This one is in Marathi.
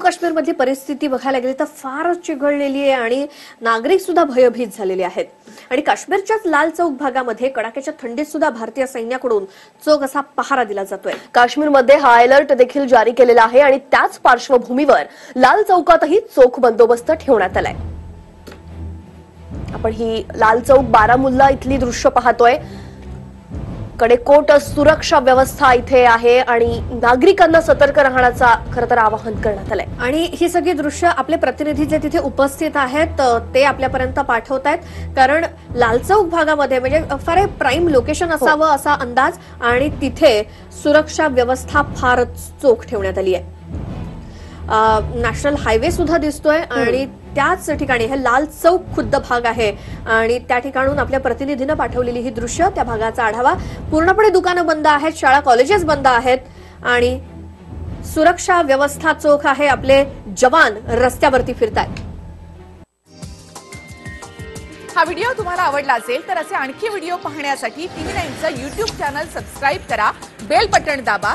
काश्मीरमधली परिस्थिती बघायला गेली तर फारच चिघळलेली आहे आणि नागरिक सुद्धा भयभीत झालेले आहेत. आणि काश्मीरच्याच लाल चौक भागामध्ये कडाक्याच्या थंडीत सुद्धा भारतीय सैन्याकडून चोख असा पहारा दिला जातोय. काश्मीरमध्ये हाय अलर्ट देखील जारी केलेला आहे आणि त्याच पार्श्वभूमीवर लाल चौकातही चोख बंदोबस्त ठेवण्यात आलाय. आपण ही लाल चौक बारामुल्ला इथली दृश्य पाहतोय. कडेकोट सुरक्षा व्यवस्था इथे आहे आणि नागरिकांना सतर्क राहण्याचा खरं तर आवाहन करण्यात आलंय. आणि ही सगळी दृश्य आपले प्रतिनिधी जे तिथे उपस्थित आहेत ते आपल्यापर्यंत पाठवत आहेत. कारण लाल चौक भागामध्ये म्हणजे फार प्राईम लोकेशन असावं असा अंदाज आणि तिथे सुरक्षा व्यवस्था फारच चोख ठेवण्यात आली आहे. नॅशनल हायवे सुद्धा दिसतोय आणि त्याच ठिकाणी हे लाल चौक खुद्द भाग आहे. आणि त्या ठिकाणून आपल्या प्रतिनिधीनं पाठवलेली ही दृश्य त्या भागाचा आढावा. पूर्णपणे दुकानं बंद आहेत शाळा कॉलेजेस बंद आहेत आणि सुरक्षा व्यवस्था चोख आहे. आपले जवान रस्त्यावरती फिरतात हा व्हिडिओ तुम्हाला आवडला असेल तर असे आणखी व्हिडिओ पाहण्यासाठी टीव्ही नाईनचं युट्यूब चॅनल सबस्क्राईब करा. बेल बटण दाबा.